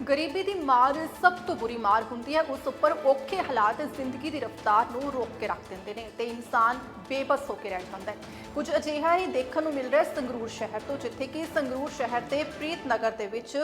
ਗਰੀਬੀ ਦੀ ਮਾਰ ਸਭ ਤੋਂ ਬੁਰੀ ਮਾਰ ਹੁੰਦੀ ਹੈ, ਉਸ ਉੱਪਰ ਔਖੇ ਹਾਲਾਤ ਜ਼ਿੰਦਗੀ ਦੀ ਰਫ਼ਤਾਰ ਨੂੰ ਰੋਕ ਕੇ ਰੱਖ ਦਿੰਦੇ ਨੇ ਤੇ ਇਨਸਾਨ ਬੇਬਸ ਹੋ ਕੇ ਰਹਿ ਜਾਂਦਾ ਹੈ। ਕੁਝ ਅਜਿਹਾ ਹੀ ਦੇਖਣ ਨੂੰ ਮਿਲ ਰਿਹਾ ਹੈ ਸੰਗਰੂਰ ਸ਼ਹਿਰ ਤੋਂ, ਜਿੱਥੇ ਕਿ ਸੰਗਰੂਰ ਸ਼ਹਿਰ ਦੇ ਪ੍ਰੀਤ ਨਗਰ ਦੇ ਵਿੱਚ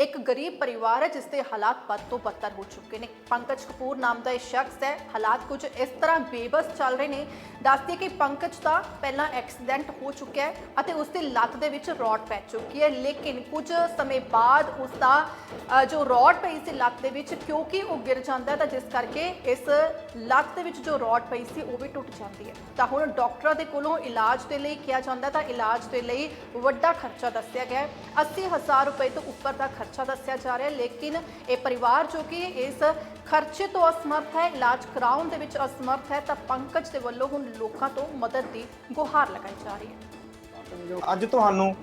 ਇੱਕ ਗਰੀਬ ਪਰਿਵਾਰ ਹੈ, ਜਿਸ ਦੇ ਹਾਲਾਤ ਬਦ ਤੋਂ ਬੱਤਰ ਹੋ ਚੁੱਕੇ ਨੇ। ਪੰਕਜ ਕਪੂਰ ਨਾਮ ਦਾ ਇਹ ਸ਼ਖਸ ਹੈ। ਹਾਲਾਤ ਕੁਝ ਇਸ ਤਰ੍ਹਾਂ ਬੇਬਸ ਚੱਲ ਰਹੇ ਨੇ। ਦੱਸਦੀ ਕਿ ਪੰਕਜ ਦਾ ਪਹਿਲਾਂ ਐਕਸੀਡੈਂਟ ਹੋ ਚੁੱਕਿਆ ਹੈ ਅਤੇ ਉਸ ਦੀ ਲੱਤ ਦੇ ਵਿੱਚ ਰੋਡ ਪੈ ਚੁੱਕੀ ਹੈ। ਲੇਕਿਨ ਕੁਝ ਸਮੇਂ ਬਾਅਦ ਉਸ ਦਾ ਜੋ ਰੋਡ ਪਈ ਸੀ ਲੱਤ ਦੇ ਵਿੱਚ, ਕਿਉਂਕਿ ਉਹ ਗਿਰ ਜਾਂਦਾ ਤਾਂ ਜਿਸ ਕਰਕੇ ਇਸ ਲੱਤ ਦੇ ਵਿੱਚ ਜੋ ਰੋਡ ਪਈ ਸੀ, ਉਹ ਵੀ ਟੁੱਟ ਜਾਂਦੀ ਹੈ। ਤਾਂ ਹੁਣ ਡਾਕਟਰਾਂ ਦੇ ਕੋਲੋਂ ਇਲਾਜ ਦੇ ਲਈ ਕਿਹਾ ਜਾਂਦਾ ਤਾਂ ਇਲਾਜ ਦੇ ਲਈ ਵੱਡਾ ਖਰਚਾ ਦੱਸਿਆ ਗਿਆ ਹੈ। 80000 ਰੁਪਏ ਤੋਂ ਉੱਪਰ ਦਾ ਖਰਚਾ ਦੱਸਿਆ ਜਾ ਰਿਹਾ ਹੈ, ਲੇਕਿਨ ਇਹ ਪਰਿਵਾਰ ਜੋ ਕਿ ਇਸ ਖਰਚੇ ਤੋਂ ਅਸਮਰਥ ਹੈ, ਇਲਾਜ ਕਰਾਉਣ ਦੇ ਵਿੱਚ ਅਸਮਰਥ ਹੈ, ਤਾਂ ਪੰਕਜ ਦੇ ਵੱਲੋਂ ਹੁਣ ਲੋਕਾਂ ਤੋਂ ਮਦਦ ਦੀ ਗੁਹਾਰ ਲਗਾਈ ਜਾ ਰਹੀ ਹੈ। ਅੱਜ ਤੁਹਾਨੂੰ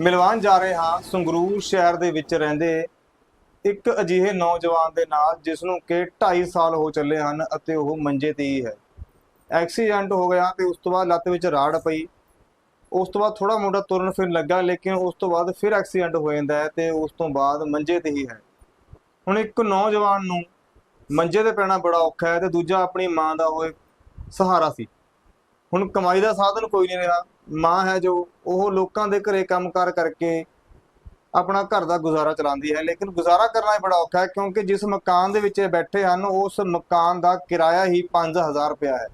ਮਿਲਵਾਉਣ ਜਾ ਰਹੇ ਹਾਂ। ਸੰਗਰੂਰ ਸ਼ਹਿਰ ਦੇ ਵਿੱਚ ਰਹਿੰਦੇ ਇੱਕ ਅਜਿਹੇ ਨੌਜਵਾਨ ਦੇ ਨਾਲ, ਜਿਸ ਨੂੰ ਕਿ 2.5 ਸਾਲ ਹੋ ਚੱਲੇ ਹਨ ਅਤੇ ਉਹ ਮੰਜੇ ਤੇ ਹੀ ਹੈ। ਐਕਸੀਡੈਂਟ ਹੋ ਗਿਆ ਤੇ ਉਸ ਤੋਂ ਬਾਅਦ ਲੱਤ ਵਿੱਚ ਰਾੜ ਪਈ। ਉਸ ਤੋਂ ਬਾਅਦ ਥੋੜਾ ਮੋਟਾ ਤੁਰਨ ਫਿਰਨ ਲੱਗਾ, ਲੇਕਿਨ ਉਸ ਤੋਂ ਬਾਅਦ ਫਿਰ ਐਕਸੀਡੈਂਟ ਹੋ ਜਾਂਦਾ ਹੈ ਤੇ ਉਸ ਤੋਂ ਬਾਅਦ ਮੰਜੇ ਤੇ ਹੀ ਹੈ। ਹੁਣ ਇੱਕ ਨੌਜਵਾਨ ਨੂੰ ਮੰਜੇ ਤੇ ਪੈਣਾ ਬੜਾ ਔਖਾ ਹੈ ਤੇ ਦੂਜਾ ਆਪਣੀ ਮਾਂ ਦਾ ਹੋਏ ਸਹਾਰਾ ਸੀ। ਹੁਣ ਕਮਾਈ ਦਾ ਸਾਧਨ ਕੋਈ ਨਹੀਂ ਰਿਹਾ। ਮਾਂ ਹੈ ਜੋ, ਉਹ ਲੋਕਾਂ ਦੇ ਘਰੇ ਕੰਮਕਾਰ ਕਰਕੇ ਆਪਣਾ ਘਰ ਦਾ ਗੁਜ਼ਾਰਾ ਚਲਾਉਂਦੀ ਹੈ। ਲੇਕਿਨ ਗੁਜ਼ਾਰਾ ਕਰਨਾ ਹੀ ਬੜਾ ਔਖਾ ਹੈ ਕਿਉਂਕਿ ਜਿਸ ਮਕਾਨ ਦੇ ਵਿੱਚ ਇਹ ਬੈਠੇ ਹਨ, ਉਸ ਮਕਾਨ ਦਾ ਕਿਰਾਇਆ ਹੀ 5000 ਰੁਪਇਆ ਹੈ।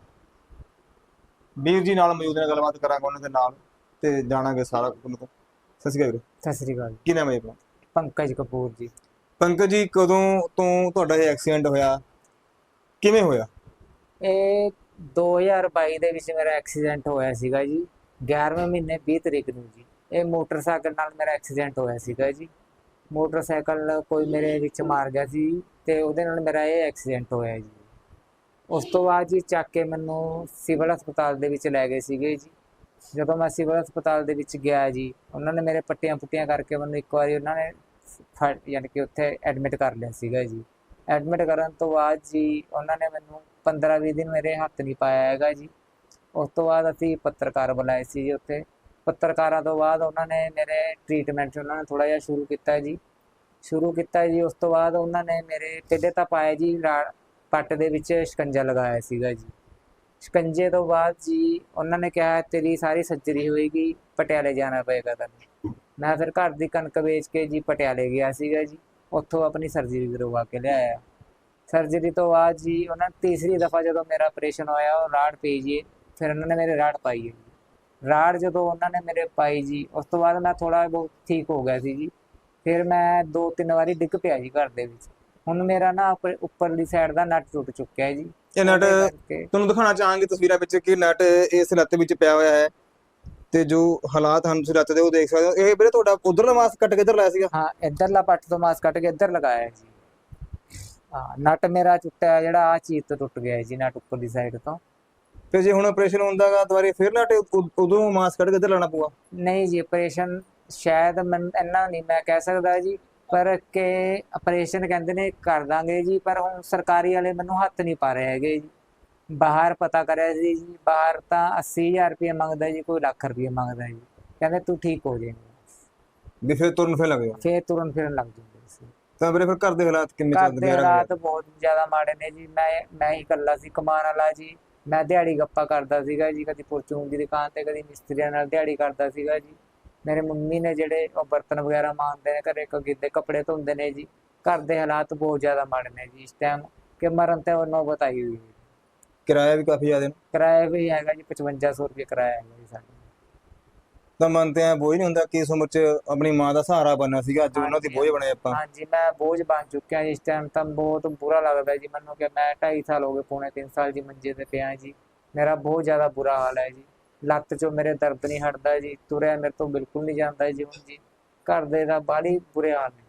ਵੀਰ ਜੀ ਨਾਲ ਮੌਜੂਦ ਨੇ ਗੱਲਬਾਤ ਕਰਾਂਗੇ ਉਹਨਾਂ ਦੇ ਨਾਲ ਤੇ ਜਾਣਾਂਗੇ ਸਾਰਾ ਕੁਝ ਤੋਂ। ਸਤਿ ਸ਼੍ਰੀ ਅਕਾਲ ਵੀਰੇ। ਸਤਿ ਸ੍ਰੀ ਅਕਾਲ ਕੀ ਨਾਮ ਹੈ ਜੀ ਆਪਣਾ? ਪੰਕਜ ਕਪੂਰ ਜੀ। ਪੰਕਜ ਜੀ ਕਦੋਂ ਤੋਂ ਤੁਹਾਡਾ ਇਹ ਐਕਸੀਡੈਂਟ ਹੋਇਆ? ਕਿਵੇਂ ਹੋਇਆ? ਇਹ 2022 ਦੇ ਵਿੱਚ ਮੇਰਾ ਐਕਸੀਡੈਂਟ ਹੋਇਆ ਸੀਗਾ ਜੀ। 11ਵੇਂ ਮਹੀਨੇ 20 ਤਰੀਕ ਨੂੰ ਜੀ। ਇਹ ਮੋਟਰਸਾਈਕਲ ਨਾਲ ਮੇਰਾ ਐਕਸੀਡੈਂਟ ਹੋਇਆ ਸੀਗਾ ਜੀ। ਮੋਟਰਸਾਈਕਲ ਕੋਈ ਮੇਰੇ ਵਿੱਚ ਮਾਰ ਗਿਆ ਸੀ ਤੇ ਉਹਦੇ ਨਾਲ ਮੇਰਾ ਇਹ ਐਕਸੀਡੈਂਟ ਹੋਇਆ ਜੀ। ਉਸ ਤੋਂ ਬਾਅਦ ਜੀ ਚੱਕ ਕੇ ਮੈਨੂੰ ਸਿਵਲ ਹਸਪਤਾਲ ਦੇ ਵਿੱਚ ਲੈ ਗਏ ਸੀਗੇ ਜੀ। ਜਦੋਂ ਮੈਂ ਸਿਵਲ ਹਸਪਤਾਲ ਦੇ ਵਿੱਚ ਗਿਆ ਜੀ, ਉਹਨਾਂ ਨੇ ਮੇਰੇ ਪੱਟੀਆਂ ਪੁੱਟੀਆਂ ਕਰਕੇ ਮੈਨੂੰ ਇੱਕ ਵਾਰੀ ਉਹਨਾਂ ਨੇ ਫੜ ਯਾਨੀ ਕਿ ਉੱਥੇ ਐਡਮਿਟ ਕਰ ਲਿਆ ਸੀਗਾ ਜੀ। ਐਡਮਿਟ ਕਰਨ ਤੋਂ ਬਾਅਦ ਜੀ ਉਹਨਾਂ ਨੇ ਮੈਨੂੰ 15-20 ਦਿਨ ਮੇਰੇ ਹੱਥ ਨਹੀਂ ਪਾਇਆ ਹੈਗਾ ਜੀ। ਉਸ ਤੋਂ ਬਾਅਦ ਅਸੀਂ ਪੱਤਰਕਾਰ ਬੁਲਾਏ ਸੀ ਜੀ ਉੱਥੇ। ਪੱਤਰਕਾਰਾਂ ਤੋਂ ਬਾਅਦ ਉਹਨਾਂ ਨੇ ਮੇਰੇ ਟ੍ਰੀਟਮੈਂਟ ਉਹਨਾਂ ਨੇ ਥੋੜਾ ਜਿਹਾ ਸ਼ੁਰੂ ਕੀਤਾ ਜੀ। ਸ਼ੁਰੂ ਕੀਤਾ ਜੀ, ਉਸ ਤੋਂ ਬਾਅਦ ਉਹਨਾਂ ਨੇ ਮੇਰੇ ਪਹਿਲੇ ਤਾਂ ਪਾਇਆ ਜੀ, ਰਾ- ਪੱਟ ਦੇ ਵਿੱਚ ਸ਼ਿਕੰਜਾ ਲਗਾਇਆ ਸੀਗਾ ਜੀ। ਸ਼ਿਕੰਜੇ ਤੋਂ ਬਾਅਦ ਜੀ ਉਹਨਾਂ ਨੇ ਕਿਹਾ, ਤੇਰੀ ਸਾਰੀ ਸਰਜਰੀ ਹੋਏਗੀ, ਪਟਿਆਲੇ ਜਾਣਾ ਪਏਗਾ ਤੈਨੂੰ। ਮੈਂ ਫਿਰ ਘਰ ਦੀ ਕਣਕ ਵੇਚ ਕੇ ਜੀ ਪਟਿਆਲੇ ਗਿਆ ਸੀਗਾ ਜੀ। ਉੱਥੋਂ ਆਪਣੀ ਸਰਜਰੀ ਕਰਵਾ ਕੇ ਲਿਆਇਆ। ਸਰਜਰੀ ਤੋਂ ਬਾਅਦ ਜੀ ਉਹਨਾਂ ਤੀਸਰੀ ਦਫਾ ਜਦੋਂ ਮੇਰਾ ਆਪਰੇਸ਼ਨ ਹੋਇਆ, ਉਹ ਰਾੜ ਪਈ ਜੀ। ਫਿਰ ਉਹਨਾਂ ਨੇ ਮੇਰੇ ਰਾੜ ਪਾਈ ਹੈ ਜੀ। ਰਾੜ ਜਦੋਂ ਉਹਨਾਂ ਨੇ ਮੇਰੇ ਪਾਈ ਜੀ, ਉਸ ਤੋਂ ਬਾਅਦ ਮੈਂ ਥੋੜਾ ਬਹੁਤ ਠੀਕ ਹੋ ਗਿਆ ਸੀ ਜੀ। ਫਿਰ ਮੈਂ ਦੋ ਤਿੰਨ ਵਾਰੀ ਡਿੱਗ ਪਿਆ ਜੀ ਘਰ ਦੇ ਵਿੱਚ। ਹੁਣ ਮੇਰਾ ਨਾ ਉੱਪਰ- ਉੱਪਰਲੀ ਸਾਈਡ ਦਾ ਨਟ ਟੁੱਟ ਚੁੱਕਿਆ ਹੈ ਜੀ। ਇਹ ਨਟ ਉਹਦੇ ਕਰਕੇ- ਤੁਹਾਨੂੰ ਦਿਖਾਉਣਾ ਚਾਹਾਂਗੇ ਤਸਵੀਰਾਂ ਵਿੱਚ ਕਿ ਨਟ ਇਸ ਲੱਤ ਵਿੱਚ ਪਿਆ ਹੋਇਆ ਹੈ ਤੇ ਜੋ ਹਾਲਾਤ ਹਨ ਤੁਸੀਂ ਲੱਤ ਦੇ ਉਹ ਦੇਖ ਸਕਦੇ ਹੋ। ਇਹ ਵੀਰੇ ਤੁਹਾਡਾ ਉਧਰਲਾ ਮਾਸ ਕੱਟ ਕੇ ਇੱਧਰ ਲਾਇਆ ਸੀਗਾ? ਹਾਂ ਇੱਧਰਲਾ ਪੱਟ ਤੋਂ ਮਾਸ ਕੱਟ ਕੇ ਇੱਧਰ ਲਗਾਇਆ ਹੈ ਜੀ। ਹਾਂ ਨਟ ਮੇਰਾ ਟੁੱਟਿਆ ਹੈ ਜਿਹੜਾ ਆ ਚੀਜ਼ ਤੋਂ ਟੁੱਟ ਗਿਆ ਹੈ ਜੀ ਨਟ ਉੱਪਰਲੀ ਸਾਈਡ ਤੋਂ। ਤੇ ਜੇ ਹੁਣ ਆਪਰੇਸ਼ਨ ਹੁੰਦਾਗਾ ਦੁਬਾਰੇ ਫਿਰ ਨਟ ਉਧਰੋਂ ਮਾਸ ਕੱਟ ਕੇ ਇੱਧਰ ਲਾਣਾ ਪਊਗਾ? ਨਹੀਂ ਜੀ ਆਪਰੇਸ਼ਨ ਸ਼ਾਇਦ ਮੈਂ ਇੰਨਾ ਨਹੀਂ ਮੈਂ ਕਹਿ ਸਕਦਾ ਜੀ। ਪਰ ਕਿ ਆਪਰੇਸ਼ਨ ਕਹਿੰਦੇ ਨੇ ਕਰ ਦਾਂਗੇ ਜੀ ਪਰ ਹੁਣ ਸਰਕਾਰੀ ਵਾਲੇ ਮੈਨੂੰ ਹੱਥ ਨਹੀਂ ਪਾ ਰਹੇ ਹੈਗੇ ਜੀ। ਬਾਹਰ ਪਤਾ ਕਰਿਆ ਸੀ ਜੀ ਬਾਹਰ ਤਾਂ 80000 ਰੁਪਏ ਮੰਗਦਾ ਜੀ ਕੋਈ ਲੱਖ ਰੁਪਏ ਮੰਗਦਾ ਜੀ। ਕਹਿੰਦੇ ਤੂੰ ਠੀਕ ਹੋ ਜਾਏਂਗਾ। ਵੀ ਫਿਰ ਤੁਰਨ ਫਿਰ ਲੱਗ ਜਾਓ ਫੇਰ ਤੁਰਨ ਫਿਰਨ ਲੱਗ ਸੀ। ਤਾਂ ਵੀਰੇ ਫਿਰ ਘਰ ਦੇ ਹਾਲਾਤ ਕਿੰਨੇ ਚੱਲਦੇ ਆ ਹਾਲਾਤ ਬਹੁਤ ਜ਼ਿਆਦਾ ਮਾੜੇ ਨੇ ਜੀ। ਮੈਂ ਮੈਂ ਹੀ ਇਕੱਲਾ ਸੀ ਕਮਾਉਣ ਵਾਲਾ ਜੀ। ਮੈਂ ਦਿਹਾੜੀ ਗੱਪਾ ਕਰਦਾ ਸੀਗਾ ਜੀ। ਕਦੀ ਪਰਚੂਨ ਦੀ ਦੁਕਾਨ ਤੇ ਕਦੀ ਮਿਸਤਰੀਆਂ ਨਾਲ ਦਿਹਾੜੀ ਕਰਦਾ ਸੀਗਾ ਜੀ। ਮੇਰੇ ਮੰਮੀ ਨੇ ਜਿਹੜੇ ਉਹ ਬਰਤਨ ਵਗੈਰਾ ਮਾਂਜਦੇ ਨੇ ਘਰੇ ਕੋ ਗਿੱਦੇ ਕੱਪੜੇ ਧੋਂਦੇ ਨੇ ਜੀ ਘਰ ਦੇ ਹਾਲਾਤ ਬਹੁਤ ਜ਼ਿਆਦਾ ਮਾੜੇ ਨੇ ਜੀ ਇਸ ਟਾਈਮ ਕਿ ਮਰਨ ਤੇ ਉਹ ਨੌਬਤ ਆਈ ਹੋਈ ਹੈ। ਕਿਰਾਇਆ ਵੀ ਕਾਫੀ ਜ਼ਿਆਦਾ ਨੇ। ਕਿਰਾਇਆ ਵੀ ਹੈਗਾ ਜੀ 5500 ਰੁਪਏ ਕਿਰਾਇਆ ਹੈਗਾ ਜੀ ਸਾਡਾ। ਤਾਂ ਮੰਨਦੇ ਆ ਬੋਝ ਨਹੀਂ ਹੁੰਦਾ ਕਿ ਇਸ ਉਮਰ 'ਚ ਆਪਣੀ ਮਾਂ ਦਾ ਸਹਾਰਾ ਬਣਨਾ ਸੀਗਾ ਅੱਜ ਉਹਨਾਂ ਦੀ ਬੋਝ ਬਣੇ ਆਪਾਂ। ਹਾਂਜੀ ਮੈਂ ਬੋਝ ਬਣ ਚੁੱਕਿਆ ਇਸ ਟਾਈਮ ਤਾਂ ਬਹੁਤ ਬੁਰਾ ਲੱਗਦਾ ਜੀ ਮੈਨੂੰ ਕਿ ਮੈਂ 2.5 ਸਾਲ ਹੋ ਗਏ ਪੌਣੇ 3 ਸਾਲ ਜੀ ਮੰਜੇ ਤੇ ਪਿਆ ਜੀ। ਮੇਰਾ ਬਹੁਤ ਜ਼ਿਆਦਾ ਬੁਰਾ ਹਾਲ ਹੈ ਜੀ। ਲੱਤ 'ਚੋਂ ਮੇਰੇ ਦਰਦ ਨਹੀਂ ਹਟਦਾ ਜੀ ਤੁਰਿਆ ਮੇਰੇ ਤੋਂ ਬਿਲਕੁਲ ਨਹੀਂ ਜਾਂਦਾ ਜੀ ਹੁਣ ਜੀ। ਘਰ ਦੇ ਦਾ ਬਾਹਲੀ ਬੁਰੇ ਹਾਲ ਨੇ।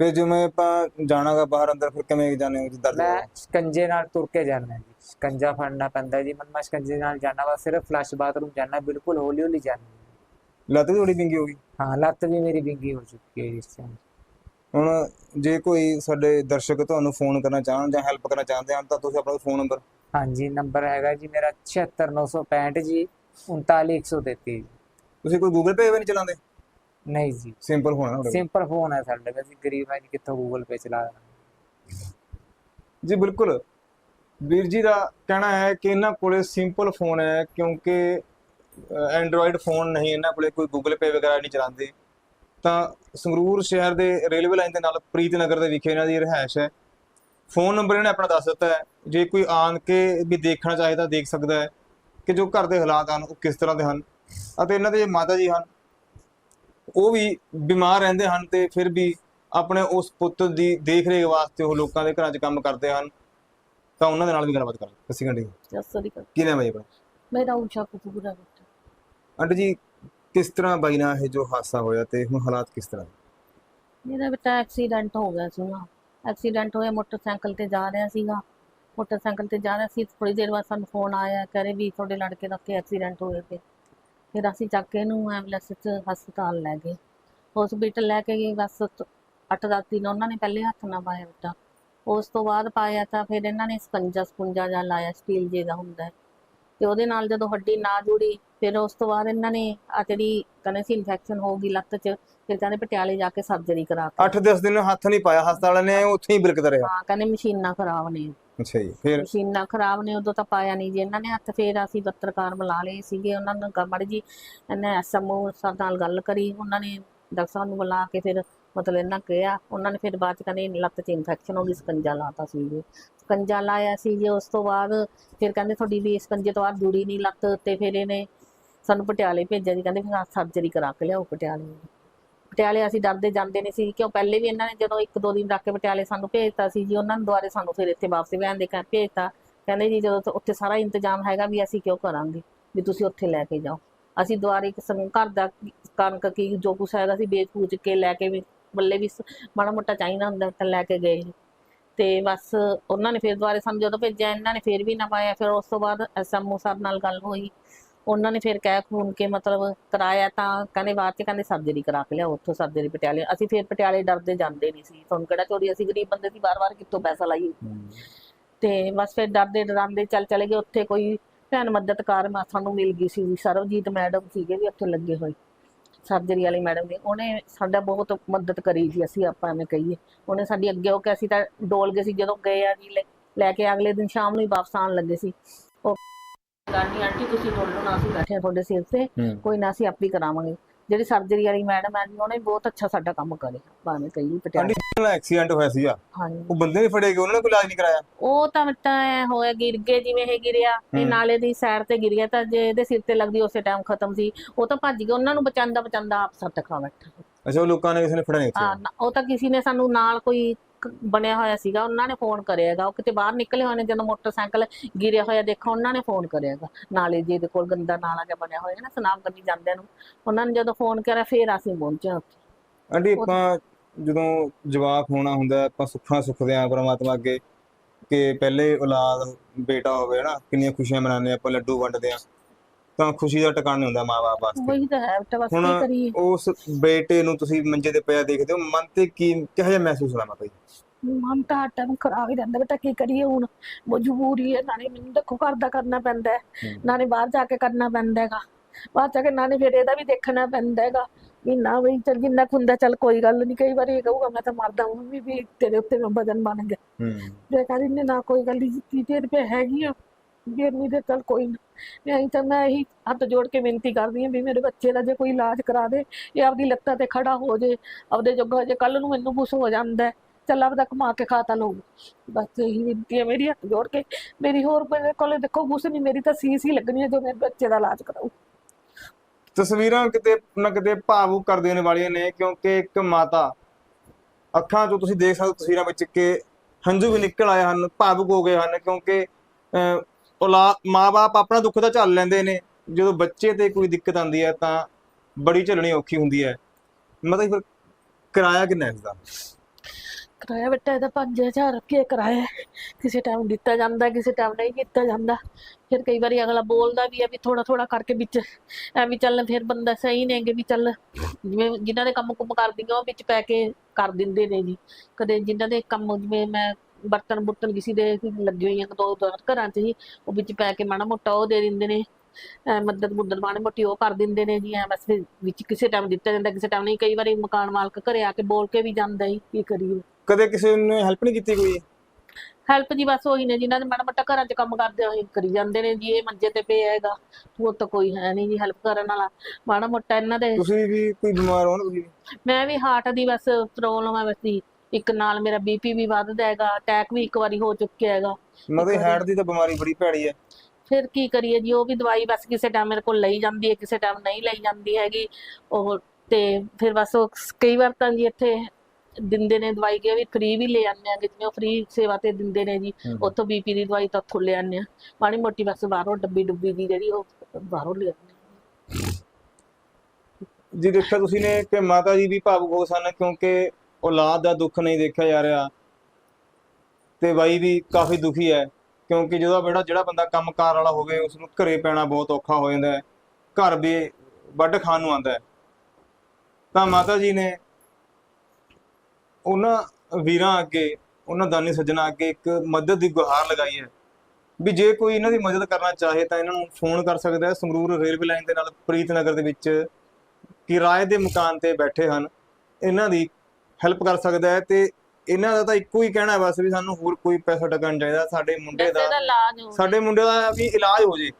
ਫਿਰ ਜਿਵੇਂ ਆਪਾਂ ਜਾਣਾਗਾ ਬਾਹਰ ਅੰਦਰ ਫਿਰ ਕਿਵੇਂ ਜਾਣੇ ਹੋ ਦਰਦ ਮੈਂ ਸ਼ਿਕੰਜੇ ਨਾਲ ਤੁਰ ਕੇ ਜਾਣਾ ਜੀ। ਸ਼ਿਕੰਜਾ ਫੜਨਾ ਪੈਂਦਾ ਜੀ ਮਨ ਮੈਂ ਸ਼ਿਕੰਜੇ ਨਾਲ ਜਾਣਾ ਵਾ ਸਿਰਫ ਫਲਸ਼ ਬਾਥਰੂਮ ਜਾਣਾ ਬਿਲਕੁਲ ਹੌਲੀ ਹੌਲੀ ਜਾਣਾ ਲੱਤ ਵੀ ਥੋੜੀ ਵਿੰਗੀ ਹੋ ਗਈ? ਹਾਂ ਲੱਤ ਵੀ ਮੇਰੀ ਵਿੰਗੀ ਹੋ ਚੁੱਕੀ ਹੈ ਜੀ ਇਸ ਟਾਈਮ ਹੁਣ ਜੇ ਕੋਈ ਸਾਡੇ ਦਰਸ਼ਕ ਤੁਹਾਨੂੰ ਫੋਨ ਕਰਨਾ ਚਾਹਣ ਜਾਂ ਹੈਲਪ ਕਰਨਾ ਚਾਹੁੰਦੇ ਹਨ ਤਾਂ ਤੁਸੀਂ ਆਪਣਾ ਫੋਨ ਨੰਬਰ ਹਾਂਜੀ ਨੰਬਰ ਹੈਗਾ ਜੀ ਮੇਰਾ 76965 ਜੀ। 39133 ਜੀ ਤੁਸੀਂ ਕੋਈ ਗੂਗਲ ਪੇ ਵੀ ਨਹੀਂ ਚਲਾਉਂਦੇ? ਨਹੀਂ ਜੀ। ਸਿੰਪਲ ਫੋਨ ਹੈ ਤੁਹਾਡੇ ਕੋਲ? ਸਿੰਪਲ ਫੋਨ ਹੈ ਸਾਡੇ ਕੋਲ। ਅਸੀਂ ਗਰੀਬ ਹਾਂ ਜੀ ਕਿੱਥੋਂ ਗੂਗਲ ਪੇ ਚਲਾ ਦੇਣਾ ਜੀ ਬਿਲਕੁਲ। ਵੀਰ ਜੀ ਦਾ ਕਹਿਣਾ ਹੈ ਕਿ ਇਹਨਾਂ ਕੋਲੇ ਸਿੰਪਲ ਫੋਨ ਹੈ ਕਿਉਂਕਿ ਐਂਡਰੋਇਡ ਫੋਨ ਨਹੀਂ ਇਹਨਾਂ ਕੋਲੇ ਕੋਈ ਗੂਗਲ ਪੇ ਵਗੈਰਾ ਨਹੀਂ ਚਲਾਉਂਦੇ। ਤਾਂ ਸੰਗਰੂਰ ਸ਼ਹਿਰ ਦੇ ਰੇਲਵੇ ਲਾਈਨ ਦੇ ਨਾਲ ਪ੍ਰੀਤਨਗਰ ਦੇ ਵਿਖੇ ਇਹਨਾਂ ਦੀ ਰਿਹਾਇਸ਼ ਹੈ। ਫੋਨ ਨੰਬਰ ਇਹਨੇ ਆਪਣਾ ਦੱਸ ਦਿੱਤਾ ਹੈ। ਜੇ ਕੋਈ ਆਣ ਕੇ ਵੀ ਦੇਖਣਾ ਚਾਹੇ ਤਾਂ ਦੇਖ ਸਕਦਾ ਹੈ। ਕਿ ਜੋ ਘਰ ਦੇ ਹਾਲਾਤ ਹਨ ਉਹ ਕਿਸ ਤਰ੍ਹਾਂ ਦੇ ਹਨ ਅਤੇ ਇਹਨਾਂ ਦੇ ਮਾਤਾ ਜੀ ਹਨ ਉਹ ਵੀ ਬਿਮਾਰ ਰਹਿੰਦੇ ਹਨ ਤੇ ਫਿਰ ਵੀ ਆਪਣੇ ਉਸ ਪੁੱਤ ਦੀ ਦੇਖ ਰੇਖ ਵਾਸਤੇ ਉਹ ਲੋਕਾਂ ਦੇ ਘਰਾਂ 'ਚ ਕੰਮ ਕਰਦੇ ਹਨ। ਤਾਂ ਉਹਨਾਂ ਦੇ ਨਾਲ ਵੀ ਗੱਲਬਾਤ ਕਰਾਂਗੇ ਜੀ। ਸਤਿ ਸ੍ਰੀ ਅਕਾਲ। ਕੀ ਨਾਮ ਹੈ ਆਪਣਾ? ਮੇਰਾ ਊਸ਼ਾ ਕਪੂਰ ਆਂਟੀ ਜੀ ਕਿਸ ਤਰ੍ਹਾਂ ਬਾਈ ਨਾਲ ਇਹ ਜੋ ਹਾਦਸਾ ਹੋਇਆ ਤੇ ਹੁਣ ਹਾਲਾਤ ਕਿਸ ਤਰ੍ਹਾਂ ਮੇਰਾ ਬੇਟਾ ਐਕਸੀਡੈਂਟ ਹੋ ਗਿਆ ਸੀਗਾ। ਐਕਸੀਡੈਂਟ ਹੋਇਆ ਮੋਟਰਸਾਈਕਲ ਤੇ ਜਾ ਰਿਹਾ ਸੀਗਾ। ਮੋਟਰਸਾਈਕਲ ਤੇ ਜਾ ਰਿਹਾ ਸੀ ਥੋੜੀ ਦੇਰ ਬਾਅਦ ਸਾਨੂੰ ਫੋਨ ਆਇਆ ਕਰੇ ਵੀ ਤੁਹਾਡੇ ਲੜਕੇ ਦਾ ਐਕਸੀਡੈਂਟ ਹੋਇਆ ਤੇ ਫਿਰ ਅਸੀਂ ਚੱਕ ਕੇ ਇਹਨੂੰ ਐਂਬੂਲੈਂਸ 'ਚ ਹਸਪਤਾਲ ਲੈ ਗਏ। ਹਸਪੀਟਲ ਲੈ ਕੇ ਗਏ ਬਸ 8-10 ਦਿਨ ਉਹਨਾਂ ਨੇ ਪਹਿਲੇ ਹੱਥ ਨਾ ਪਾਇਆ ਬੇਟਾ ਉਸ ਤੋਂ ਬਾਅਦ ਪਾਇਆ ਤਾਂ ਫਿਰ ਇਹਨਾਂ ਨੇ ਸਕੰਜਾ ਸਕੁੰਜਾ ਜਾਂ ਲਾਇਆ ਸਟੀਲ ਜੇ ਦਾ ਹੁੰਦਾ। ਤੇ ਉਹਦੇ ਨਾਲ ਜਦੋਂ ਹੱਡੀ ਨਾ ਜੁੜੀ ਫਿਰ ਉਸ ਤੋਂ ਬਾਅਦ ਇਹਨਾਂ ਨੇ ਆ ਜਿਹੜੀ ਕਹਿੰਦੇ ਸੀ ਇਨਫੈਕਸ਼ਨ ਹੋ ਗਈ ਲੱਤ 'ਚ ਫਿਰ ਕਹਿੰਦੇ ਪਟਿਆਲੇ ਜਾ ਕੇ ਸਰਜਰੀ ਕਰਾ ਕੇ 8-10 ਦਿਨ ਹੱਥ ਨਹੀਂ ਪਾਇਆ ਹਸਪਤਾਲ ਨੇ ਉੱਥੇ ਹੀ ਬਿਲਕਦਾ ਰਿਹਾ। ਹਾਂ ਕਹਿੰਦੇ ਮਸ਼ੀਨਾਂ ਖਰਾਬ ਨੇ। ਅੱਛਾ ਜੀ, ਫਿਰ? ਮਸ਼ੀਨਾਂ ਖਰਾਬ ਨੇ, ਉਦੋਂ ਤਾਂ ਪਾਇਆ ਨਹੀਂ ਜੀ ਇਹਨਾਂ ਨੇ ਹੱਥ, ਫੇਰ ਅਸੀਂ ਪੱਤਰਕਾਰ ਬੁਲਾ ਲਏ ਸੀਗੇ, ਉਹਨਾਂ ਨੂੰ ਗਮੜ ਜੀ ਇਹਨੇ ਐਸਐਮਓ ਸਰ ਨਾਲ ਗੱਲ ਕਰੀ, ਉਹਨਾਂ ਨੇ ਡਾਕਟਰ ਸਾਹਿਬ ਨੂੰ ਬੁਲਾ ਕੇ ਫਿਰ ਮਤਲਬ ਇਹਨਾਂ ਕਿਹਾ, ਉਹਨਾਂ ਨੇ ਫਿਰ ਬਾਅਦ ਚ ਕਹਿੰਦੇ ਲੱਤ 'ਚ ਇਨਫੈਕਸ਼ਨ ਹੋ ਗਈ, ਸਕੰਜਾ ਲਾਤਾ ਸੀ ਜੀ। ਸਕੰਜਾ ਲਾਇਆ ਸੀ ਜੀ, ਉਸ ਤੋਂ ਬਾਅਦ ਫਿਰ ਕਹਿੰਦੇ ਤੁਹਾਡੀ ਵੀ ਸਕੰਜੇ ਤੋਂ ਬਾਅਦ ਜੁੜੀ ਨਹੀਂ ਲੱਤ ਤੇ ਫਿਰ ਇਹਨੇ ਸਾਨੂੰ ਪਟਿਆਲੇ ਭੇਜਿਆ ਜੀ, ਕਹਿੰਦੇ ਫਿਰ ਸਰਜਰੀ ਕਰਾ ਕੇ ਲਿਆਓ ਪਟਿਆਲੇ। ਪਟਿਆਲੇ ਅਸੀਂ ਡਰਦੇ ਜਾਂਦੇ ਨਹੀਂ ਸੀ, ਕਿਉਂ ਪਹਿਲੇ ਵੀ ਇਹਨਾਂ ਨੇ ਜਦੋਂ ਇੱਕ ਦੋ ਦਿਨ ਰੱਖ ਕੇ ਪਟਿਆਲੇ ਸਾਨੂੰ ਭੇਜਤਾ ਸੀ ਜੀ, ਉਹਨਾਂ ਨੇ ਦੁਆਰੇ ਸਾਨੂੰ ਫਿਰ ਇੱਥੇ ਵਾਪਸ ਵੈਨ ਦੇ ਕੇ ਭੇਜਤਾ। ਕਹਿੰਦੇ ਜੀ ਜਦੋਂ ਉੱਥੇ ਸਾਰਾ ਇੰਤਜ਼ਾਮ ਹੈਗਾ ਵੀ ਅਸੀਂ ਕਿਉਂ ਕਰਾਂਗੇ, ਵੀ ਤੁਸੀਂ ਉੱਥੇ ਲੈ ਕੇ ਜਾਓ। ਅਸੀਂ ਦੁਆਰੇ ਇੱਕ ਘਰ ਦਾ ਕਣਕ ਕੀ ਜੋ ਕੁਛ ਹੈਗਾ ਸੀ ਵੇਚ ਪੂਚ ਕੇ ਲੈ ਕੇ ਵੀ ਬੱਲੇ ਵੀ ਮਾੜਾ ਮੋਟਾ ਚਾਹੀਦਾ ਹੁੰਦਾ ਤਾਂ ਲੈ ਕੇ ਗਏ। ਤੇ ਬਸ ਉਹਨਾਂ ਨੇ ਫਿਰ ਦੁਆਰੇ ਸਾਨੂੰ ਜਦੋਂ ਭੇਜਿਆ, ਇਹਨਾਂ ਨੇ ਫਿਰ ਵੀ ਨਾ ਪਾਇਆ। ਫਿਰ ਉਸ ਤੋਂ ਬਾਅਦ ਐਸਐਮਓ ਸਾਹਿਬ ਨਾਲ ਗੱਲ ਹੋਈ। ਉਹਨਾਂ ਨੇ ਫਿਰ ਕਹਿ ਖੂਨ ਕੇ ਮਤਲਬ ਕਰਾਇਆ ਤਾਂ ਕਹਿੰਦੇ ਬਾਅਦ ਚ ਕਹਿੰਦੇ ਸਰਜਰੀ ਕਰਾ ਕੇ ਲਿਆਓ ਉੱਥੋਂ ਸਰਜਰੀ ਪਟਿਆਲੇ ਅਸੀਂ ਫਿਰ ਪਟਿਆਲੇ ਡਰਦੇ ਜਾਂਦੇ ਨਹੀਂ ਸੀ। ਤੁਹਾਨੂੰ ਕਿਹੜਾ ਚੋਰੀ ਅਸੀਂ ਗਰੀਬ ਬੰਦੇ ਸੀ ਵਾਰ-ਵਾਰ ਕਿੱਥੋਂ ਪੈਸਾ ਲਾਈਏ? ਤੇ ਬਸ ਫਿਰ ਡਰਦੇ ਡਰਾਂਦੇ ਚੱਲ ਚਲੇ ਗਏ ਉੱਥੇ ਕੋਈ ਭੈਣ ਮਦਦਕਾਰ ਮਾ ਸਾਨੂੰ ਮਿਲ ਗਈ ਸੀ ਸਰਵਜੀਤ ਮੈਡਮ ਸੀਗੇ ਵੀ ਉੱਥੇ ਲੱਗੇ ਹੋਏ। ਸਰਜਰੀ ਵਾਲੀ ਮੈਡਮ ਨੇ ਉਹਨੇ ਸਾਡਾ ਬਹੁਤ ਮਦਦ ਕਰੀ ਜੀ ਅਸੀਂ ਆਪਾਂ ਐਵੇਂ ਕਹੀਏ। ਉਹਨੇ ਸਾਡੀ ਅੱਗੇ ਹੋ ਕੇ ਅਸੀਂ ਤਾਂ ਡੋਲ ਗਏ ਸੀ ਜਦੋਂ ਗਏ ਆ ਜੀ ਲੈ- ਕੇ ਅਗਲੇ ਦਿਨ ਸ਼ਾਮ ਨੂੰ ਹੀ ਵਾਪਸ ਆਉਣ ਲੱਗੇ ਸੀ। ਉਹ ਗਾਨੀ ਆਂਟੀ ਤੁਸੀਂ ਡੋਲੋ ਨਾ ਅਸੀਂ ਬੈਠੇ ਤੁਹਾਡੇ ਸਿਰ ਤੇ। ਹੂੰ। ਕੋਈ ਨਾ ਅਸੀਂ ਆਪੇ ਕਰਾਵਾਂਗੇ। ਜਿਹੜੀ ਸਰਜਰੀ ਵਾਲੀ ਮੈਡਮ ਹੈ ਜੀ ਉਹਨੇ ਬਹੁਤ ਅੱਛਾ ਸਾਡਾ ਕੰਮ ਕਰਿਆ। ਭਾਵੇਂ ਕਹੀਏ ਪਟਿਆਲੇ। ਆਂਟੀ ਨਾਲ ਐਕਸੀਡੈਂਟ ਹੋਇਆ ਸੀਗਾ? ਹਾਂਜੀ। ਉਹ ਬੰਦੇ ਨਹੀਂ ਫੜੇ ਗਏ ਉਹਨਾਂ ਨੇ ਕੋਈ ਇਲਾਜ ਨਹੀਂ ਕਰਾਇਆ? ਉਹ ਤਾਂ ਮੱਟਾ ਐ ਹੋਇਆ ਗਿਰ ਗਏ ਜਿਵੇਂ ਇਹ ਗਿਰਿਆ। ਹੂੰ। ਨਾਲੇ ਦੀ ਸਾਈਡ ਤੇ ਗਿਰ ਗਿਆ ਤਾਂ ਜੇ ਇਹਦੇ ਸਿਰ ਤੇ ਲੱਗਦੀ ਉਸੇ ਟਾਈਮ ਖਤਮ ਸੀ। ਉਹ ਤਾਂ ਭੱਜ ਗਿਆ ਉਹਨਾਂ ਨੂੰ ਬਚਾਉਂਦਾ ਬਚਾਉਂਦਾ ਆਪ ਸੱਟ ਖਾ ਬੈਠਾ। ਅੱਛਾ ਉਹ ਲੋਕਾਂ ਨੇ ਕਿਸੇ ਨੇ ਫੜਿਆ ਨਹੀਂ ਹਾਂ ਉੱਥੇ ਨਾ- ਉਹ ਤਾਂ ਕਿਸੇ ਨੇ ਸਾਨੂੰ ਨਾਲ ਕੋਈ ਬਣਿਆ ਹੋਇਆ ਸੀਗਾ ਉਹਨਾਂ ਨੇ ਫੋਨ ਕਰਿਆਗਾ ਉਹ ਕਿਤੇ ਬਾਹਰ ਨਿਕਲੇ ਹੋਏ ਨੇ ਜਦੋਂ ਮੋਟਰਸਾਈਕਲ ਗਿਰਿਆ ਹੋਇਆ ਦੇਖਾ ਉਹਨਾਂ ਨੇ ਫੋਨ ਕਰਿਆਗਾ ਨਾਲੇ ਜੀ ਦੇ ਕੋਲ ਗੰਦਾ ਨਾਲਾ ਜਿਹਾ ਬਣਿਆ ਹੋਇਆ ਨਾ ਸਨਾਮ ਕਰਨੀ ਜਾਂਦਿਆਂ ਨੂੰ ਉਹਨਾਂ ਨੇ ਜਦੋਂ ਫੋਨ ਕਰਿਆ ਫੇਰ ਅਸੀਂ ਪਹੁੰਚੇ ਉੱਥੇ। ਆਂਟੀ ਆਪਾਂ ਜਦੋਂ ਜਵਾਕ ਹੋਣਾ ਹੁੰਦਾ ਆਪਾਂ ਸੁੱਖਾਂ ਸੁੱਖਦੇ ਆਂ ਪ੍ਰਮਾਤਮਾ ਅੱਗੇ ਕਿ ਪਹਿਲੇ ਔਲਾਦ ਬੇਟਾ ਹੋਵੇ ਨਾ ਕਿੰਨੀਆਂ ਖੁਸ਼ੀਆਂ ਮਨਾਉਂਦੇ ਆਪਾਂ ਲੱਡੂ ਵੰਡਦੇ ਆ ਤਾਂ ਖੁਸ਼ੀ ਦਾ ਟਿਕਾਣਾ ਨਹੀਂ ਹੁੰਦਾ ਮਾਂ-ਬਾਪ ਵਾਸਤੇ। ਉਹੀ ਤਾਂ ਹੈ ਬੇਟਾ ਬਸ ਹੁਣ ਕੀ ਕਰੀਏ? ਉਸ ਬੇਟੇ ਨੂੰ ਤੁਸੀਂ ਮੰਜੇ ਤੇ ਪਿਆ ਦੇਖਦੇ ਹੋ ਮਨ ਤੇ ਕੀ ਕਿਹੋ ਜਿਹਾ ਮਹਿਸੂਸ ਹੋਣਾ ਮਾਤਾ ਜੀ? ਮਨ ਤਾਂ ਟਾਈਮ ਖਰਾਬ ਹੀ ਰਹਿੰਦਾ ਬੇਟਾ ਕੀ ਕਰੀਏ ਹੁਣ? ਮਜਬੂਰੀ ਹੈ ਨਾਲੇ ਮੈਨੂੰ ਦੇਖੋ ਘਰ ਦਾ ਕਰਨਾ ਪੈਂਦਾ ਹੈ। ਨਾਲੇ ਬਾਹਰ ਜਾ ਕੇ ਕਰਨਾ ਪੈਂਦਾ ਹੈਗਾ। ਬਾਹਰ ਜਾ ਕੇ ਨਾਲੇ ਫਿਰ ਇਹਦਾ ਵੀ ਦੇਖਣਾ ਪੈਂਦਾ ਹੈਗਾ ਵੀ ਨਾ ਬਈ ਚੱਲ ਜਿੰਨਾ ਕੁ ਹੁੰਦਾ ਚੱਲ ਕੋਈ ਗੱਲ ਨਹੀਂ ਕਈ ਵਾਰੀ ਇਹ ਕਹੂਗਾ ਮੈਂ ਤਾਂ ਮਰਦਾ ਹਾਂ ਵੀ ਵੀ ਤੇਰੇ ਉੱਤੇ ਮੈਂ ਵਜਨ ਬਣ ਗਿਆ। ਹੂੰ। ਜੇ ਕਹਿੰਦੀ ਨੇ ਨਾ ਕੋਈ ਗੱਲ ਨਹੀਂ ਤੀਜੇ ਰੁਪਏ ਹੈਗੀ ਆ। ਵੀ ਨਹੀਂ ਤੇ ਚੱਲ ਕੋਈ ਨਾ। ਮੈਂ ਅਸੀਂ ਤਾਂ ਮੈਂ ਇਹੀ ਹੱਥ ਜੋੜ ਕੇ ਬੇਨਤੀ ਕਰਦੀ ਹਾਂ ਵੀ ਮੇਰੇ ਬੱਚੇ ਦਾ ਜੇ ਕੋਈ ਇਲਾਜ ਕਰਾ ਦੇ ਇਹ ਆਪਦੀ ਲੱਤਾਂ ਤੇ ਖੜਾ ਹੋ ਜੇ ਆਪਦੇ ਜੋਗਾ ਜੇ ਕੱਲ ਨੂੰ ਮੈਨੂੰ ਕੁਛ ਹੋ ਜਾਂਦਾ ਹੈ, ਚੱਲ ਆਪਦਾ ਕਮਾ ਕੇ ਖਾਤਾ ਲਊ ਬਸ ਇਹੀ ਬੇਨਤੀ ਹੈ ਮੇਰੀ ਹੱਥ ਜੋੜ ਕੇ। ਮੇਰੀ ਹੋਰ ਮੇਰੇ ਕੋਲੇ ਦੇਖੋ ਕੁਛ ਨਹੀਂ ਮੇਰੀ ਤਾਂ ਸੀਸ ਹੀ ਲੱਗਣੀ ਹੈ ਜੋ ਮੇਰੇ ਬੱਚੇ ਦਾ ਇਲਾਜ ਕਰਾਊ। ਤਸਵੀਰਾਂ ਕਿਤੇ ਨਾ ਕਿਤੇ ਭਾਵੁਕ ਕਰ ਦੇਣ ਵਾਲੀਆਂ ਨੇ ਕਿਉਂਕਿ ਇੱਕ ਮਾਤਾ ਅੱਖਾਂ 'ਚੋਂ ਤੁਸੀਂ ਦੇਖ ਸਕਦੇ ਹੋ ਤਸਵੀਰਾਂ ਵਿੱਚ ਕਿ ਹੰਝੂ ਵੀ ਨਿਕਲ ਆਏ ਹਨ ਭਾਵੁਕ ਹੋ ਗਏ ਹਨ ਕਿਉਂਕਿ ਅਹ, ਔਲਾ ਮਾਪੇ ਆਪਣਾ ਦੁੱਖ ਤਾਂ ਝੱਲ ਲੈਂਦੇ ਨੇ। ਜਦੋਂ ਬੱਚੇ ਤੇ ਕੋਈ ਦਿੱਕਤ ਆਉਂਦੀ ਹੈ ਤਾਂ ਬੜੀ ਝੱਲਣੀ ਔਖੀ ਹੁੰਦੀ ਹੈ। ਮਤਲਬ ਫਿਰ ਕਿਰਾਇਆ ਕਿੰਨਾ ਹੈ ਇਸਦਾ? ਕਿਰਾਇਆ ਬੇਟਾ ਇਹਦਾ 5000 ਰੁਪਏ ਕਿਰਾਇਆ ਹੈ। ਕਿਸੇ ਟਾਈਮ ਦਿੱਤਾ ਜਾਂਦਾ, ਕਿਸੇ ਟਾਈਮ ਨਹੀਂ ਦਿੱਤਾ ਜਾਂਦਾ। ਫਿਰ ਕਈ ਵਾਰੀ ਅਗਲਾ ਬੋਲਦਾ ਵੀ ਹੈ ਵੀ ਥੋੜਾ ਥੋੜਾ ਕਰਕੇ ਵਿੱਚ ਐਵੇਂ ਚੱਲ, ਫਿਰ ਬੰਦਾ ਸਹੀ ਨੇਗੇ ਵੀ ਚੱਲ। ਜਿਵੇਂ ਜਿਨ੍ਹਾਂ ਦੇ ਕੰਮ ਕੁਮ ਕਰਦੀਆਂ ਉਹ ਵਿੱਚ ਪੈ ਕੇ ਕਰ ਦਿੰਦੇ ਨੇ ਜੀ। ਕਦੇ ਜਿਨ੍ਹਾਂ ਦੇ ਕੰਮ, ਜਿਵੇਂ ਮੈਂ ਬਰਤਨ ਬੁਰਤਨ ਕਿਸੇ ਦੇ ਲੱਗੇ ਹੋਈਆਂ ਦੋ ਦੋ ਘਰਾਂ 'ਚ ਹੀ ਉਹ ਵਿੱਚ ਪੈ ਕੇ ਮਾੜਾ ਮੋਟਾ ਉਹ ਦੇ ਦਿੰਦੇ ਨੇ। ਮਦਦ ਮੁੱਦਦ ਮਾੜੀ ਮੋਟੀ ਉਹ ਕਰ ਦਿੰਦੇ ਨੇ ਜੀ ਐ ਬਸ ਵਿੱਚ ਕਿਸੇ ਟਾਈਮ ਦਿੱਤਾ ਜਾਂਦਾ ਕਿਸੇ ਟਾਈਮ ਨਹੀਂ। ਕਈ ਵਾਰੀ ਮਕਾਨ ਮਾਲਕ ਘਰੇ ਆ ਕੇ ਬੋਲ ਕੇ ਵੀ ਜਾਂਦਾ ਹੀ ਕੀ ਕਰੀਏ। ਕਦੇ ਕਿਸੇ ਨੇ ਹੈਲਪ ਨਹੀਂ ਕੀਤੀ ਕੋਈ? ਹੈਲਪ ਜੀ ਬਸ ਉਹੀ ਨੇ ਜਿਨ੍ਹਾਂ ਦੇ ਮਾੜਾ ਮੋਟਾ ਘਰਾਂ 'ਚ ਕੰਮ ਕਰਦੇ ਹੋਏ ਕਰੀ ਜਾਂਦੇ ਨੇ ਜੀ ਇਹ ਮੰਜੇ ਤੇ ਪਿਆ ਹੈਗਾ। ਉਹ ਤਾਂ ਕੋਈ ਹੈ ਨਹੀਂ ਜੀ ਹੈਲਪ ਕਰਨ ਵਾਲਾ। ਮਾੜਾ ਮੋਟਾ ਇਹਨਾਂ ਦੇ ਤੁਸੀਂ ਵੀ ਕੋਈ ਬਿਮਾਰ ਹੋ ਨਾ ਤੁਸੀਂ ਮੈਂ ਵੀ ਹਾਰਟ ਦੀ ਬਸ ਪ੍ਰੋਬਲਮ ਹੈ ਬਸ ਜੀ। ਇੱਕ ਨਾਲ ਮੇਰਾ ਬੀਪੀ ਵੀ ਵੱਧਦਾ ਹੈਗਾ ਅਟੈਕ ਵੀ ਇੱਕ ਵਾਰੀ ਹੋ ਚੁੱਕਿਆ ਹੈਗਾ। ਮਤਲਬ ਹਾਰਟ ਦੀ ਤਾਂ ਬਿਮਾਰੀ ਬੜੀ ਭੈੜੀ ਹੈ। ਫਿਰ ਕੀ ਕਰੀਏ ਜੀ ਉਹ ਵੀ ਦਵਾਈ ਬਸ ਕਿਸੇ ਟਾਈਮ ਮੇਰੇ ਕੋਲ ਲਈ ਜਾਂਦੀ ਹੈ ਕਿਸੇ ਟਾਈਮ ਨਹੀਂ ਲਈ ਜਾਂਦੀ ਹੈਗੀ। ਉਹ ਤੇ ਫਿਰ ਬਸ ਉਹ ਕਈ ਵਾਰ ਤਾਂ ਜੀ ਇੱਥੇ ਦਿੰਦੇ ਨੇ ਦਵਾਈ ਕਿ ਵੀ ਫ੍ਰੀ ਵੀ ਲੈ ਆਉਂਦੇ ਆ ਜਿਵੇਂ ਫ੍ਰੀ ਸੇਵਾ ਤੇ ਦਿੰਦੇ ਨੇ ਜੀ ਉੱਥੋਂ ਬੀਪੀ ਦੀ ਦਵਾਈ ਤਾਂ ਉੱਥੋਂ ਲੈ ਆਉਂਦੇ ਆ ਮਾੜੀ ਮੋਟੀ ਬਸ ਬਾਹਰੋਂ ਡੱਬੀ ਡੁੱਬੀ ਦੀ ਜਿਹੜੀ ਉਹ ਬਾਹਰੋਂ ਲੈ ਆਉਂਦੇ ਜੀ ਦੇਖਿਆ ਤੁਸੀਂ ਨੇ ਕਿ ਮਾਤਾ ਜੀ ਵੀ ਭਾਵੁਕ ਹੋ ਸਨ ਕਿਉਂਕਿ ਔਲਾਦ ਦਾ ਦੁੱਖ ਨਹੀਂ ਦੇਖਿਆ ਜਾ ਰਿਹਾ। ਤੇ ਬਾਈ ਵੀ ਕਾਫੀ ਦੁਖੀ ਹੈ, ਕਿਉਂਕਿ ਜਦੋਂ ਬੇੜਾ ਜਿਹੜਾ ਬੰਦਾ ਕੰਮਕਾਰ ਵਾਲਾ ਹੋਵੇ ਉਸ ਨੂੰ ਘਰੇ ਪੈਣਾ ਬਹੁਤ ਔਖਾ ਹੋ ਜਾਂਦਾ ਹੈ। ਘਰ ਵੀ ਵੱਢ ਖਾਣ ਨੂੰ ਆਉਂਦਾ ਹੈ। ਤਾਂ ਮਾਤਾ ਜੀ ਨੇ ਉਹਨਾਂ ਵੀਰਾਂ ਅੱਗੇ, ਉਹਨਾਂ ਦਾਨੀ ਸੱਜਣਾ ਅੱਗੇ ਇੱਕ ਮਦਦ ਦੀ ਗੁਹਾਰ ਲਗਾਈ ਹੈ। ਵੀ ਜੇ ਕੋਈ ਇਹਨਾਂ ਦੀ ਮਦਦ ਕਰਨਾ ਚਾਹੇ ਤਾਂ ਇਹਨਾਂ ਨੂੰ ਫੋਨ ਕਰ ਸਕਦਾ ਹੈ। ਸੰਗਰੂਰ ਰੇਲਵੇ ਲਾਈਨ ਦੇ ਨਾਲ ਪ੍ਰੀਤ ਨਗਰ ਦੇ ਵਿੱਚ ਕਿਰਾਏ ਦੇ ਮਕਾਨ ਤੇ ਬੈਠੇ ਹਨ। ਇਹਨਾਂ ਦੀ ਹੈਲਪ ਕਰ ਸਕਦਾ ਹੈ ਤੇ ਇਹਨਾਂ ਦਾ ਤਾਂ ਇੱਕੋ ਹੀ ਕਹਿਣਾ ਬਸ ਵੀ ਸਾਨੂੰ ਹੋਰ ਕੋਈ ਪੈਸਾ ਟਕਾ ਨਹੀਂ ਚਾਹੀਦਾ ਸਾਡੇ ਮੁੰਡੇ ਦਾ ਇਹਦਾ ਇਲਾਜ ਹੋ ਸਾਡੇ ਮੁੰਡੇ ਦਾ ਵੀ ਇਲਾਜ ਹੋ ਜੇ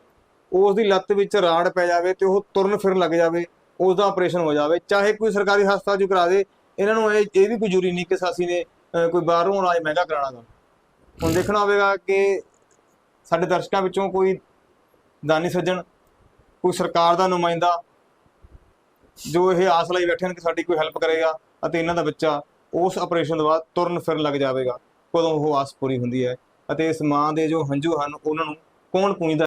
ਉਸ ਦੀ ਲੱਤ ਵਿੱਚ ਰਾੜ ਪੈ ਜਾਵੇ ਤੇ ਉਹ ਤੁਰਨ ਫਿਰਨ ਲੱਗ ਜਾਵੇ ਉਸ ਦਾ ਆਪਰੇਸ਼ਨ ਹੋ ਜਾਵੇ ਚਾਹੇ ਕੋਈ ਸਰਕਾਰੀ ਹਸਪਤਾਲ ਚ ਕਰਾ ਦੇ ਇਹਨਾਂ ਨੂੰ ਇਹ ਇਹ ਵੀ ਕੋਈ ਜ਼ਰੂਰੀ ਨਹੀਂ ਕਿ ਸਾਸੀ ਨੇ ਅਹ, ਕੋਈ ਬਾਹਰੋਂ ਇਲਾਜ ਮਹਿੰਗਾ ਕਰਾਉਣਾ ਗਾ। ਹੁਣ ਦੇਖਣਾ ਹੋਵੇਗਾ ਕਿ ਸਾਡੇ ਦਰਸ਼ਕਾਂ ਵਿੱਚੋਂ ਕੋਈ ਦਾਨੀ ਸੱਜਣ ਕੋਈ ਸਰਕਾਰ ਦਾ ਨੁਮਾਇੰਦਾ ਜੋ ਇਹ ਆਸ ਲਈ ਬੈਠੇ ਹਨ ਕਿ ਸਾਡੀ ਕੋਈ ਹੈਲਪ ਕਰੇਗਾ ਅਤੇ ਇਹਨਾਂ ਦਾ ਬੱਚਾ ਉਸ ਆਪਰੇਸ਼ਨ ਤੋਂ ਬਾਅਦ ਤੁਰਨ ਫਿਰਨ ਲੱਗ ਜਾਵੇਗਾ। ਕਦੋਂ ਉਹ ਆਸ ਪੂਰੀ ਹੁੰਦੀ ਹੈ ਅਤੇ ਇਸ ਮਾਂ ਦੇ ਜੋ ਹੰਝੂ ਹਨ, ਉਹਨਾਂ ਨੂੰ ਕੌਣ ਪੂੰਝਦਾ